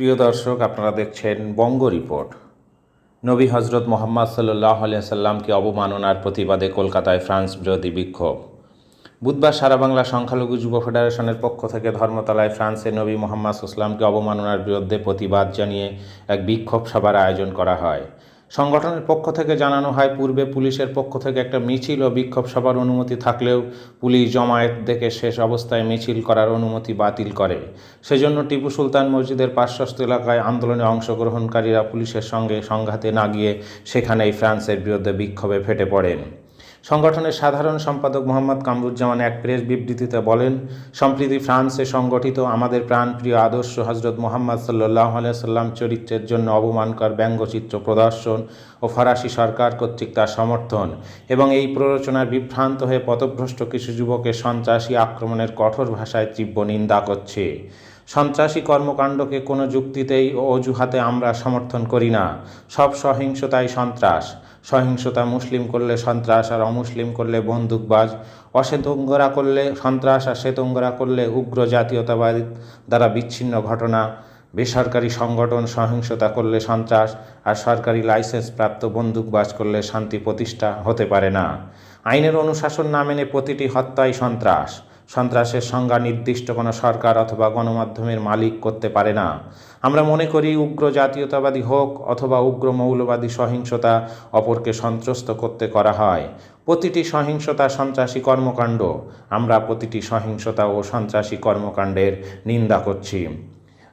প্রিয় দর্শক, আপনারা দেখছেন বঙ্গ রিপোর্ট। নবী হজরত মোহাম্মদ সাল্লাহ সাল্লামকে অবমাননার প্রতিবাদে কলকাতায় ফ্রান্স বিরোধী বিক্ষোভ। বুধবার সারা বাংলা সংখ্যালঘু যুব ফেডারেশনের পক্ষ থেকে ধর্মতলায় ফ্রান্সে নবী মোহাম্মদ ইসলামকে অবমাননার বিরুদ্ধে প্রতিবাদ জানিয়ে এক বিক্ষোভ সভার আয়োজন করা হয়। সংগঠনের পক্ষ থেকে জানানো হয়, পূর্বে পুলিশের পক্ষ থেকে একটা মিছিল ও বিক্ষোভ সভার অনুমতি থাকলেও পুলিশ জমায়েত দেখে শেষ অবস্থায় মিছিল করার অনুমতি বাতিল করে। সেজন্য টিপু সুলতান মসজিদের পার্শ্বস্থ এলাকায় আন্দোলনে অংশগ্রহণকারীরা পুলিশের সঙ্গে সংঘাতে না গিয়ে সেখানেই ফ্রান্সের বিরুদ্ধে বিক্ষোভে ফেটে পড়েন। সংগঠনের সাধারণ সম্পাদক মোহাম্মদ কামরুজ্জামান এক প্রেস বিবৃতিতে বলেন, সম্প্রতি ফ্রান্সে সংগঠিত আমাদের প্রাণপ্রিয় আদর্শ হজরত মোহাম্মদ সাল্লাহ সাল্লাম চরিত্রের জন্য অবমানকর ব্যঙ্গচিত্র প্রদর্শন ও ফরাসি সরকার কর্তৃক তার সমর্থন এবং এই প্ররোচনার বিভ্রান্ত হয়ে পথভ্রষ্ট কিছু যুবকের সন্ত্রাসী আক্রমণের কঠোর ভাষায় তীব্র নিন্দা করছে। সন্ত্রাসী কর্মকাণ্ডকে কোনো যুক্তিতেই ও অজুহাতে আমরা সমর্থন করি না। সব সহিংসতাই সন্ত্রাস। সহিংসতা মুসলিম করলে সন্ত্রাস আর অমুসলিম করলে বন্দুকবাজ অশ্বেতঙ্গরা করলে সন্ত্রাস আর শ্বেতঙ্গরা করলে উগ্র জাতীয়তাবাদ দ্বারা বিচ্ছিন্ন ঘটনা, বেসরকারি সংগঠন সহিংসতা করলে সন্ত্রাস আর সরকারি লাইসেন্স প্রাপ্ত বন্দুকবাজ করলে শান্তি প্রতিষ্ঠা হতে পারে না। আইনের অনুশাসন না মেনে প্রতিটি হত্যাই সন্ত্রাস। সন্ত্রাসের সংজ্ঞা নির্দিষ্ট কোনো সরকার অথবা গণমাধ্যমের মালিক করতে পারে না। আমরা মনে করি উগ্র জাতীয়তাবাদী হোক অথবা উগ্র মৌলবাদী সহিংসতা অপরকে সন্ত্রস্ত করতে করা হয়। প্রতিটি সহিংসতা সন্ত্রাসী কর্মকাণ্ড। আমরা প্রতিটি সহিংসতা ও সন্ত্রাসী কর্মকাণ্ডের নিন্দা করছি।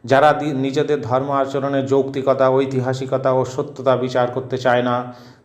যারা নিজেদের ধর্ম আচরণের যৌক্তিকতা, ঐতিহাসিকতা ও সত্যতা বিচার করতে চায় না,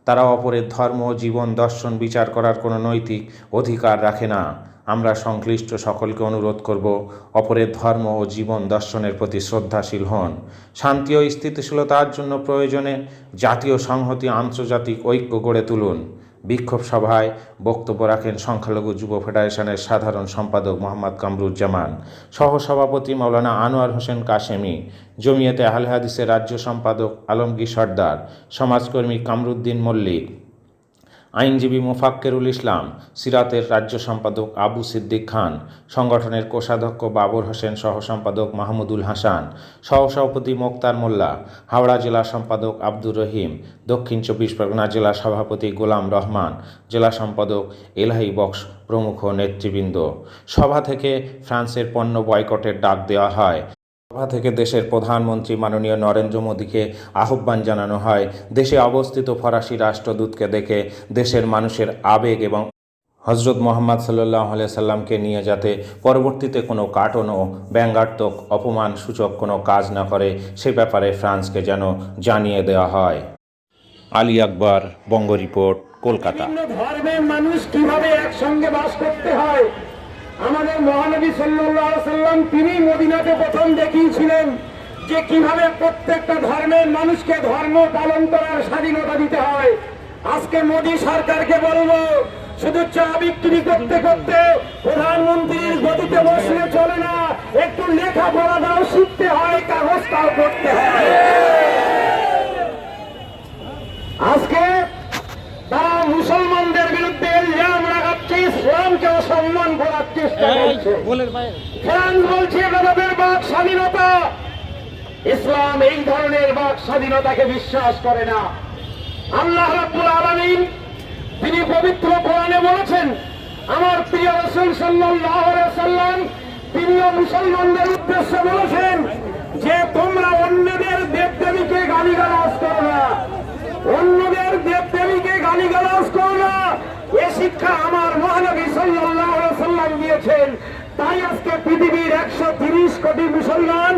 তারা অপরের ধর্ম, জীবন, দর্শন, বিচার করার কোনো নৈতিক অধিকার রাখে না। আমরা সংশ্লিষ্ট সকলকে অনুরোধ করব, অপরের ধর্ম ও জীবন দর্শনের প্রতি শ্রদ্ধাশীল হন। শান্তি ও স্থিতিশীলতার জন্য প্রয়োজনে জাতীয় সংহতি আন্তর্জাতিক ঐক্য গড়ে তুলুন। বিক্ষোভ সভায় বক্তব্য রাখেন সংখ্যালঘু যুব ফেডারেশনের সাধারণ সম্পাদক মোহাম্মদ কামরুজ্জামান, সহসভাপতি মৌলানা আনোয়ার হোসেন কাশেমি, জমিয়তে আহলে হাদিসের রাজ্য সম্পাদক আলমগীর সর্দার, সমাজকর্মী কামরুদ্দিন মল্লিক আইনজীবী মোফাক্কেরুল ইসলাম, সিরাতের রাজ্য সম্পাদক আবু সিদ্দিক খান, সংগঠনের কোষাধ্যক্ষ বাবর হোসেন, সহ সম্পাদক মাহমুদুল হাসান, সহসভাপতি মোক্তার মোল্লা, হাওড়া জেলা সম্পাদক আব্দুর রহিম, দক্ষিণ চব্বিশ পরগনা জেলা সভাপতি গোলাম রহমান, জেলা সম্পাদক এলাহি বক্স প্রমুখ নেতৃবৃন্দ। সভা থেকে ফ্রান্সের পণ্য বয়কটের ডাক দেওয়া হয়। সভা থেকে দেশের প্রধানমন্ত্রী মাননীয় নরেন্দ্র মোদীকে আহ্বান জানানো হয়। দেশে অবস্থিত ফরাসি রাষ্ট্রদূতকে দেখে দেশের মানুষের আবেগ এবং হজরত মোহাম্মদ সাল্লাহ সাল্লামকে নিয়ে যাতে পরবর্তীতে কোনো কাটন ও ব্যঙ্গাত্মক অপমান সূচক কোনো কাজ না করে, সে ব্যাপারে ফ্রান্সকে যেন জানিয়ে দেওয়া হয়। আলী আকবর, বঙ্গ রিপোর্ট, কলকাতা। ধর্মের মানুষ কীভাবে একসঙ্গে বাস করতে হয়? আমাদের মহানবী সাল্লাম তিনি মদিনাকে প্রথম দেখিয়েছিলেন যে কীভাবে প্রত্যেকটা ধর্মের মানুষকে ধর্ম পালন করার স্বাধীনতা দিতে হয়। আজকে মোদী সরকারকে বলব, শুধু চা বিক্রি করতে করতে প্রধানমন্ত্রীর গতিতে বসলে চলে না, একটু লেখা শিখতে হয় কাগজটাও করতে হয় আজকে তারা মুসলমানদের বিরুদ্ধে ইলজাম লাগাচ্ছে অসম্মান করার চেষ্টা করছে। ফ্রান্স বলছে এটা বাক স্বাধীনতা। ইসলাম এই ধরনের বাক স্বাধীনতাকে বিশ্বাস করে না। আল্লাহ রাব্বুল আলামিন তিনি পবিত্র কোরআনে বলেছেন আমার প্রিয় রাসূল সাল্লাল্লাহু আলাইহি সাল্লাম তিনিও মুসলমানদের উদ্দেশ্যে বলেছেন যে তোমরা অন্যদের দেবদেবীকে গালিগালাজ করো না অন্যদের দেবদেবীকে গালিগালাজ করো না এ শিক্ষা আমার মহানবী সাল্লাল্লাহু আলাইহি সাল্লাম দিয়েছেন তাই আজকে পৃথিবীর একশো তিরিশ কোটি মুসলমান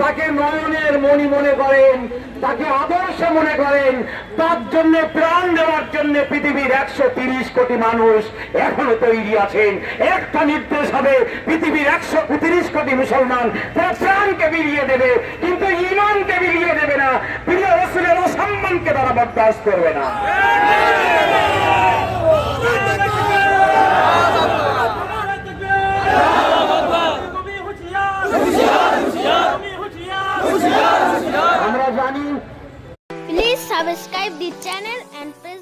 তাকে নয়নের মণি মনে করেন, তাকে আদর্শ মনে করেন, তার জন্য প্রাণ দেওয়ার জন্য পৃথিবীর একশো তিরিশ কোটি মানুষ এখনও তৈরি আছেন। একটা নির্দেশ হবে, পৃথিবীর একশো তিরিশ কোটি মুসলমান তারা প্রাণকে বিলিয়ে দেবে, কিন্তু ইমানকে বিলিয়ে দেবে না। প্রিয় রসুলের অসম্মানকে তারা বরদাস্ত করবে না। আমরা জানি please subscribe the channel and press